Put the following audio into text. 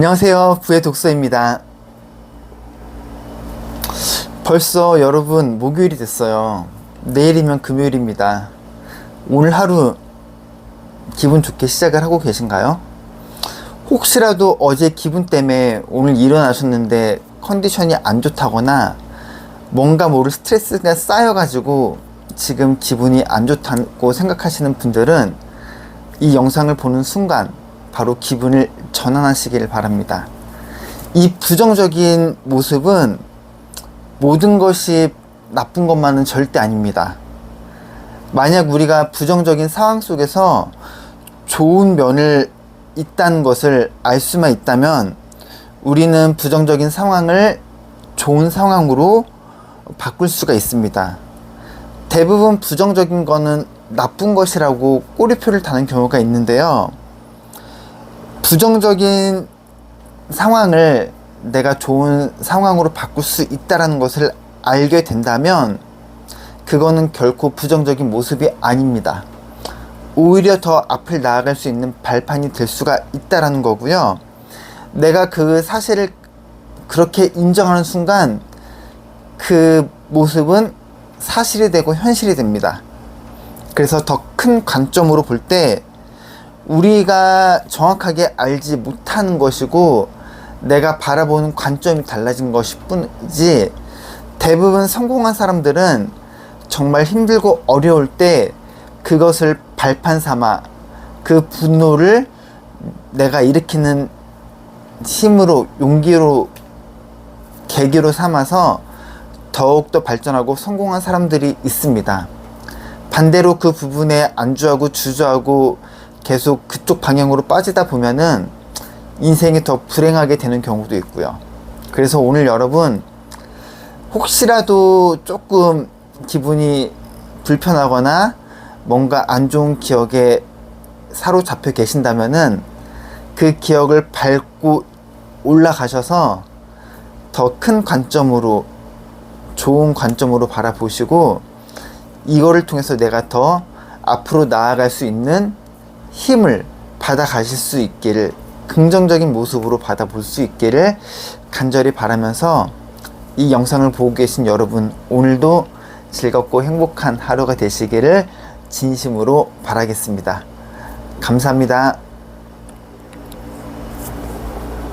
안녕하세요. 부의 독서입니다. 벌써 여러분 목요일이 됐어요. 내일이면 금요일입니다. 오늘 하루 기분 좋게 시작을 하고 계신가요? 혹시라도 어제 기분 때문에 오늘 일어나셨는데 컨디션이 안 좋다거나 뭔가 모를 스트레스가 쌓여가지고 지금 기분이 안 좋다고 생각하시는 분들은 이 영상을 보는 순간 바로 기분을 전환하시길 바랍니다. 이 부정적인 모습은 모든 것이 나쁜 것만은 절대 아닙니다. 만약 우리가 부정적인 상황 속에서 좋은 면을 있다는 것을 알 수만 있다면 우리는 부정적인 상황을 좋은 상황으로 바꿀 수가 있습니다. 대부분 부정적인 거는 나쁜 것이라고 꼬리표를 다는 경우가 있는데요. 부정적인 상황을 내가 좋은 상황으로 바꿀 수 있다라는 것을 알게 된다면 그거는 결코 부정적인 모습이 아닙니다. 오히려 더 앞을 나아갈 수 있는 발판이 될 수가 있다라는 거고요. 내가 그 사실을 그렇게 인정하는 순간 그 모습은 사실이 되고 현실이 됩니다. 그래서 더 큰 관점으로 볼때 우리가 정확하게 알지 못하는 것이고 내가 바라보는 관점이 달라진 것일 뿐이지 대부분 성공한 사람들은 정말 힘들고 어려울 때 그것을 발판 삼아 그 분노를 내가 일으키는 힘으로 용기로 계기로 삼아서 더욱더 발전하고 성공한 사람들이 있습니다. 반대로 그 부분에 안주하고 주저하고 계속 그쪽 방향으로 빠지다 보면은 인생이 더 불행하게 되는 경우도 있고요. 그래서 오늘 여러분 혹시라도 조금 기분이 불편하거나 뭔가 안 좋은 기억에 사로잡혀 계신다면은 그 기억을 밟고 올라가셔서 더 큰 관점으로 좋은 관점으로 바라보시고 이거를 통해서 내가 더 앞으로 나아갈 수 있는 힘을 받아 가실 수 있기를 긍정적인 모습으로 받아볼 수 있기를 간절히 바라면서 이 영상을 보고 계신 여러분 오늘도 즐겁고 행복한 하루가 되시기를 진심으로 바라겠습니다. 감사합니다.